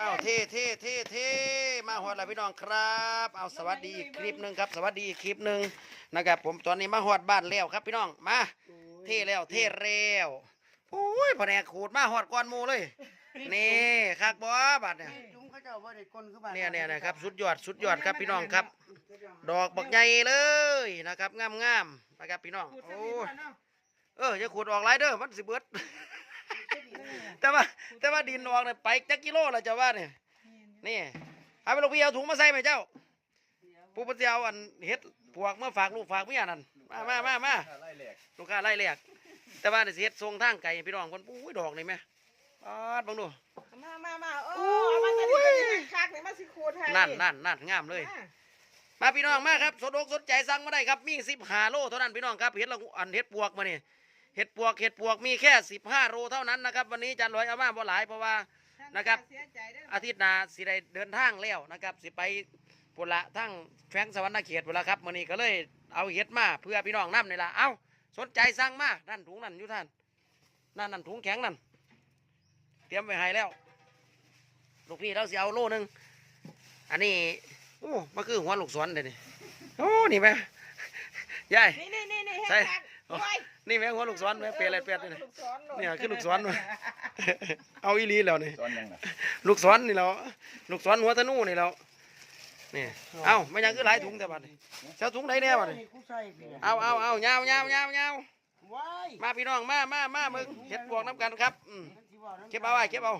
อ้าวเท่เท่เท่เท่มาหอดแล้วพี่น้องครับ เอาสวัสดีอีกคลิปหนึ่งครับ สวัสดีอีกคลิปหนึ่งนะครับผมตอนนี้มาหอดบ้านแล้วครับพี่น้องมาเท่แล้วเท่แล้วโอ้ยแผนกขูดมาหอดก้อนหมูเลยนี่คักบอบัดเนี่ยจุ้งเขาเจ้าบ่ได้คนคือบ้านเนี่ยเนี่ยนะครับสุดยอดสุดยอดครับพี่น้องครับ ดอกบักใหญ่เลยนะครับงามงามๆนะครับพี่น้องโอ้ยเออจะขูดออกไรเด้อมันสิเบิด แต่ว่า แต่ว่าดินออกเนี่ยไปจักกิโลละเจ้าว่าเนี่ยนี่เอาไปลูกพี่เอาถุงมาใส่ไหมเจ้าผู้ปฏิเอาอันเฮ็ดพวกเมื่อฝากลูกฝากเมียนั่นมามามามาลูกค้าไล่แหลกแต่ว่าเนี่ยสิเฮ็ดทรงทางไก่พี่น้องคนปุ้ยดอกนี่ไหมปาดเบังดูมามามาโอ้เอามาตอนนี้ตอนนี้คักนี่มาสิโคไทยนั่นนั่นนั่นงามเลยมาพี่น้องมาครับสนอกสนใจสั่งมาได้ครับมีสิบห้าโลเท่านั้นพี่น้องครับเห็ดละอันเห็ดปวกมาเนี่ย เห็ดปวกเห็ดปวกมีแค่สิบห้าโลเท่านั้นนะครับ วันนี้จันลอยเอามาบ่หลายเพราะว่านะครับเสียใจเด้ออาทิตย์หน้าสิได้เดินทางแล้วนะครับ สิไปปุระทั้งแฝงสวรรณเขตปุระครับวันนี้ก็เลยเอาเห็ดมาเพื่อพี่น้องนำนี่ละเอาสนใจสั่งมานั่นถุงนั่นอยู่ท่านนั่นนั่นถุงแข็งนั่นเตรียมไว้ให้แล้วลูกพี่เราสิเอาโลหนึงอันนี้โอ้มาคือหัวลูกศรเลยนี่โอ้นี่ไหมยายนี่นี่นี่นี่ใช่แห้งคักโอ้ย นี่แม่งหัวลูกศรแม่งเปรตอะไรเปรตเลยลูกศรโลดเนี่ยคือลูกศรวะเอาอีหลีแล้วนี่ซ้อนยังน่ะลูกศรนี่แล้วลูกศรหัวธนูนี่แล้วนี่เอาไม่ยังคือหลายถุงแต่บัดนี้เจ้าถุงไหนแน่บัดนี้กูใส่พี่เอาเอาเอาเงาเงาเงาเงาว้ายมาพี่น้องมามามามึงเห็ดบวกน้ำกันครับอืมเก็บเอาไว้เก็บเอา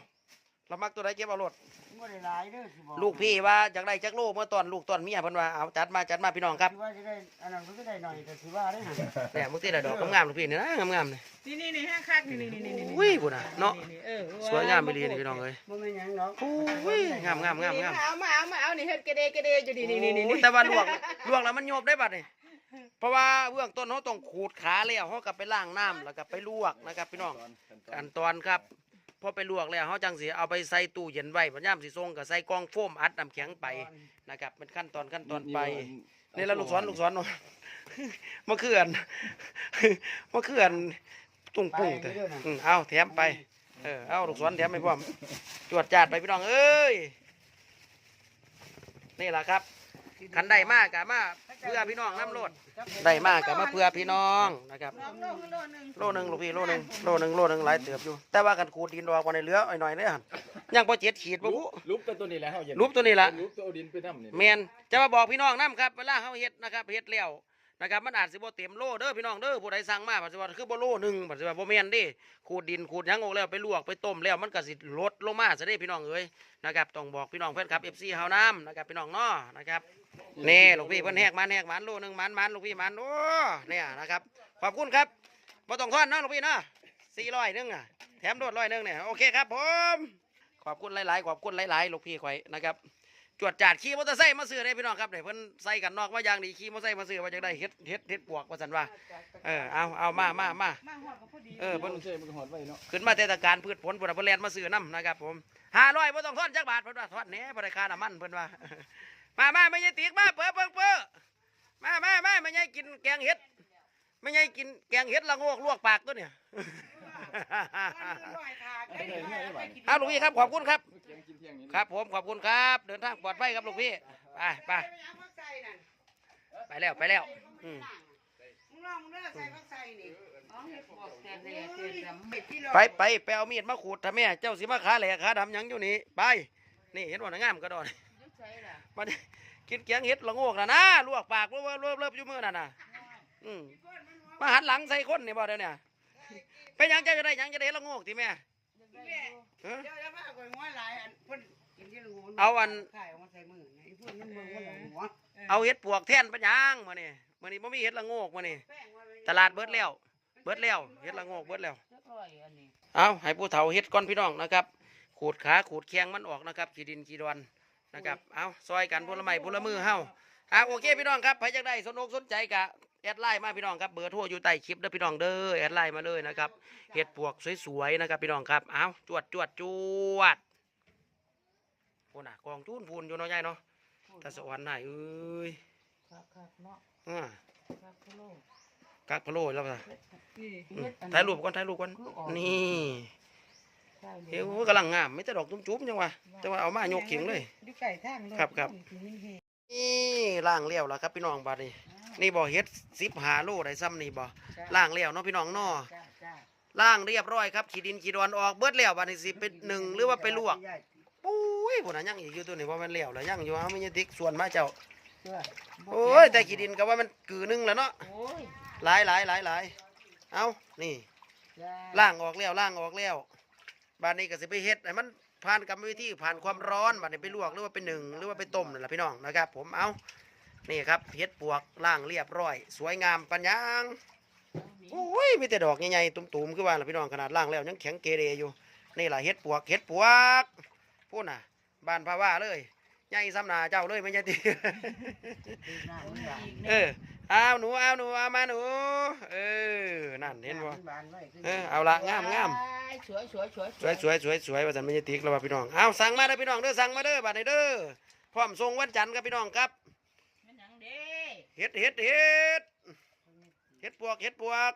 เรามักตัวไหนเก็บเอารถบ่ได้หลายเด้อสิบอกลูกพี่ว่าจากได้จักโลเมื่อตอนลูกตอนเมียเพิ่นว่าเอาจัดมาจัดมาพี่น้องครับสิว่าจะได้อันนั้นก็ได้หน่อยแต่สิว่าได้หั่นเนี่ยมึงตีละดอกงามๆลูกพี่นี่นะงามๆนี่นี่นี่นี่แห้งคักนี่นี่นี่นี่อุ้ยบุญน่ะเนาะเออสวยงามไปเลยนี่พี่น้องเอ้ยบ่แม่นหยังเนาะโอ้ยงามงามงามงามเอามาเอามาเอานี่เฮ็ดกระเดกระเดอยู่นี่นี่นี่นี่โอ้ยแต่ว่าลวกลวกแล้วมันโยบได้บัดนี่เพราะว่าเบื้องต้นเขาต้องขูดขาแล้วเขากลับไปล้างน้ำแล้วก็ไปลวกนะครับพี่น้องขั้นตอนครับ พอไปลวกแล้วเขาจังสิเอาไปใส่ตู้เย็นไว้พยายามสิส่งกับใส่กล่องโฟมอัดน้ำแข็งไปนะครับเป็นขั้นตอนขั้นตอนไปนี่แล้วลูกศรลูกศรเนาะมะเขือนมะเขือนตุ่งปุ่งแต่อืมเอาแถมไปเออเอาลูกศรแถมไปพร้อมจวดจาดไปพี่น้องเอ้ยนี่แหละครับ ขันได้มากกะมาเพื่อพี่น้องน้ำรดได้มากกะมาเพื่อพี่น้องนะครับน้องโลคือโลนึงโลหนึ่งลูกพี่โลหนึ่งโลหนึ่งโลหนึ่งหลายเติบอยู่ แต่ว่ากันขูดดินออกมาในเหลือไอ้หน่อยเนี่ยหั่นยังพอเจ็ดขีดบ่รูบุปรูปตัวตัวนี้แหละเฮาเย็นรูปตัวนี้ล่ะรูปตัวเอาดินไปทำนี่ แมนจะมาบอกพี่น้องนํครับเวลาเขาเฮ็ดนะครับเฮ็ดแล้ว นะครับมันอาจสิบ่เต็มโลเด้อพี่น้องเด้อผู้ใดสั่งมาปัจจุบันคือบ่โลหนึ่งปัจจุบันบ่แม่นด้ขูดดินขูดหยังออกแล้วไปลวกไปต้มแล้วมันก็สิลดลงมาซะเด้พี่น้องเอ้ยนะครับต้องบอกพี่น้องแฟนคลับ FC เฮานํนะครับพี่น้องเนาะนะครับนี่ลูกพี่เพิ่นแหกมันแหกมันโลหนึ่งมันมันลูกพี่มันโอ้เนี่ยนะครับขอบคุณครับบ่ต้องทอนเนาะลูกพี่เนาะสี่ร้อยนึงอะแถมโดดร้อยนึงเนี่ยโอเคครับผมขอบคุณหลายๆขอบคุณหลายๆลูกพี่ข่อยนะครับ จวดจาดขี่มอเตอร์ไซค์มาซื้อได้พี่น้องครับเดี๋ยวเพิ่นใส่กันนอกว่าอย่างดีขี่มอเตอร์ไซค์มาซื้อว่าจะได้เฮ็ดเฮ็ดเฮ็ดปวกว่าสันว่าเออเอาเอามามามามาหอดก็พอดีเออเพิ่เพิ่นนเซ่มันก็หอดไว้เนาะขึ้นมาเทศกาลพืชผลพุ่นนะเพิ่นแล่นมาซื้อน้ำนะครับผมห้าร้อยบ่ต้องทอนจักบาทเพิ่นว่าทอนแหน่บ่ได้ค่าน้ำมันเพิ่นว่ามามาไม่ใช่ตีกมาเปิ้เปิ้เปิ้มามามาไม่ใช่กินแกงเห็ดไม่ใช่กินแกงเห็ดละโงกลวกปากตัวเนี่ย เอาลูกพี่ครับขอบคุณครับเที่ยงกินเที่ยงนี่ครับ ผมขอบคุณครับ เดินทางปลอดภัยครับลูกพี่ไปไปไปแล้วไปแล้วอืมมึงลองมึงเลิกใส่ผักใส่นี่อ๋อเฮ็ดปวกแต่แดดเกิดดำเบ็ดที่รอไปไปไปเอามีดมาขูดทำแม่เจ้าสิมาขาแหลกขาดำหยังอยู่นี่ไปนี่เห็นว่างามก็ดอนยุบใส่ล่ะมันกินแกงเห็ดละโงกนะนะลวกปากลวกลวกเลิบอยู่มือนั่นน่ะอืมมาหันหลังใส่คนนี่บ่เดี๋ยวเนี่ย เป็นหยังเจ้าจะได้หยังจะได้เห็ดละโงกที่แม่เอ้อเดี๋ยวจะมาก่อยหัวหลายอันเพิ่นกินที่หูเอาอัน ขายเอามาใส่มือไงเพิ่นมันเบิ่งว่าหลังหัวเอาเห็ดปวกแท่นปัญญังมานี่มานี่บ่มีเห็ดละโงกมานี่ตลาดเบิดแล้วเบิดแล้วเห็ดละโงกเบิดแล้วจักร้อยอันนี้เอาให้ผู้เฒ่าเฮ็ดก้อนพี่น้องนะครับ ขูดขาขูดแข้งมันออกนะครับขีดินขีดอนนะครับ เอาซอยกันพลไม้พลมือเฮาอ่าโอเคพี่น้องครับใครอยากได้สนอกสนใจกะ แอดไลน์มาพี่น้องครับเบอร์โทรอยู่ใต้คลิปเด้อพี่น้องเด้อแอดไลน์มาเลยนะครับเฮ็ดปวกสวยๆนะครับพี่น้องครับเอาจวดจวดจวดโอ้น่ะกองจูนพูนอยู่เนาะยายเนาะตาสวรรค์น่ะเอ้ยคักๆเนาะอ่าคักพะโลกักพะโล้แล้วป่ะนี่อืมถ่ายรูปก่อนถ่ายรูปก่อนนี่ใช่เฮ้ยกำลังงามไม่แต่ดอกจุ้มๆจังวะแต่ว่าเอามายกเข่งเลยอยู่ไก่ทางเลยครับครับนี่ล่างเลี้ยวแล้วครับพี่น้องบาดนี้ นี่บ่เฮ็ดสิบหาโลได้ซ้ำนี่บ่ล่างเลี้ยวเนาะพี่น้องเนาะจ้าจ้าล่างเรียบร้อยครับขีดินขีดอนออกเบิดแล้วบาดนี้สิเป็นหนึ่งหรือว่าไปลวกปุ้ยพุ่นน่ะยังอีกอยู่ตัวนี้ว่ามันเลี้ยวแล้วยังอยู่เอาไม่ยติ๊กส่วนมาเจ้าโอ้ยแต่ขีดินก็ว่ามันกือหนึงแล้วเนาะ โอ้ยหลายหลายหลายหลายเอานี่จ้าล่างออกแล้วล่างออกแล้วบาดนี้ก็สิไปเฮ็ดให้มันผ่านกรรมวิธีผ่านความร้อนบาดนี้ไปลวกหรือว่าไปหนึ่งหรือว่าไปต้มนั่นแหละพี่น้องนะครับ ผมเอา นี่ครับเฮ็ดปวกล่างเรียบร้อย สวยงามปัญญางโอ้ยมีแต่ดอกใหญ่ๆตุ่มๆคือว่าล่ะพี่น้องขนาดล่างแล้วยังแข็งเกเรอยู่นี่ล่ะเฮ็ดปวกเฮ็ดปวกพูดน่ะบ้านพาว่าเลยใหญ่ซ้ำหนาเจ้าเลยไม่ใช่ติเออเอาหนูเอาหนูเอามาหนู เออนั่นเห็นบ่เออเอาละงามงามสวยสวยสวยสวยสวยสวยสวยว่าสันไม่ใช่ติ๊กแล้วว่าพี่น้องเอาสั่งมาเด้อพี่น้องเด้อสั่งมาเด้อบัดนี้เด้อพร้อมส่งวันจันทร์ครับพี่น้องครับ เฮ็ดเฮ็ดเฮ็ดเฮ็ดปวกเฮ็ดปวก